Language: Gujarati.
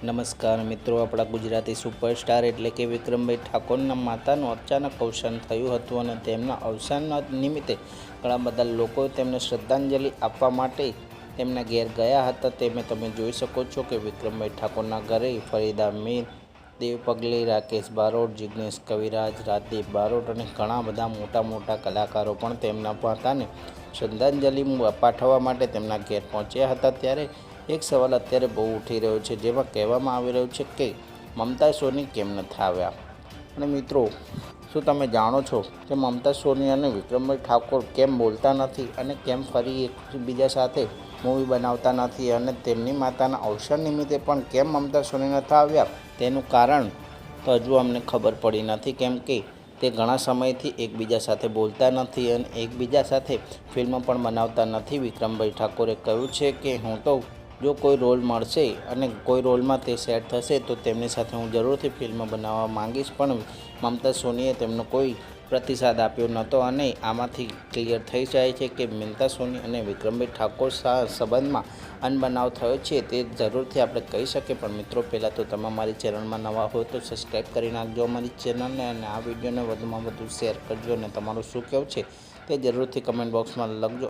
નમસ્કાર મિત્રો, આપણા ગુજરાતી સુપરસ્ટાર એટલે કે વિક્રમભાઈ ઠાકોરના માતાનું અચાનક અવસાન થયું હતું અને તેમના અવસાનના નિમિત્તે ઘણા બધા લોકો તેમને શ્રદ્ધાંજલિ આપવા માટે તેમના ઘેર ગયા હતા. તેમે તમે જોઈ શકો છો કે વિક્રમભાઈ ઠાકોરના ઘરે ફરીદા મીર, દેવ પગલે, રાકેશ બારોટ, જિગ્નેશ કવિરાજ, રાજદીપ બારોટ અને ઘણા બધા મોટા મોટા કલાકારો પણ તેમના માતાને શ્રદ્ધાંજલિ પાઠવવા માટે તેમના ઘેર પહોંચ્યા હતા. ત્યારે એક સવાલ અત્યારે બહુ ઉઠી રહ્યો છે, જેમાં કહેવામાં આવી રહ્યું છે કે મમતા સોની કેમ નથી આવ્યા? અને મિત્રો, શું તમે જાણો છો કે મમતા સોની અને વિક્રમભાઈ ઠાકોર કેમ બોલતા નથી અને કેમ ફરી એકબીજા સાથે મૂવી બનાવતા નથી અને તેમની માતાના અવસર નિમિત્તે પણ કેમ મમતા સોની નથી આવ્યા? તેનું કારણ તો હજુ અમને ખબર પડી નથી, કેમ કે તે ઘણા સમયથી એકબીજા સાથે બોલતા નથી અને એકબીજા સાથે ફિલ્મ પણ બનાવતા નથી. વિક્રમભાઈ ઠાકોરે કહ્યું છે કે હું તો જો કોઈ રોલ મળશે અને કોઈ રોલમાં તે સેટ થશે, તો તેમની સાથે હું જરૂરથી ફિલ્મ બનાવવા માંગીશ. પણ મમતા સોનીએ તેમનો કોઈ પ્રતિસાદ આપ્યો નહોતો અને આમાંથી ક્લિયર થઈ જાય છે કે મમતા સોની અને વિક્રમભાઈ ઠાકોર સંબંધમાં અનબનાવ થયો છે તે જરૂરથી આપણે કહી શકીએ. પણ મિત્રો, પહેલાં તો તમે અમારી ચેનલમાં નવા હોય તો સબસ્ક્રાઈબ કરી નાખજો અમારી ચેનલને અને આ વિડીયોને વધુમાં વધુ શેર કરજો અને તમારું શું કહેવું છે તે જરૂરથી કમેન્ટ બોક્સમાં લખજો.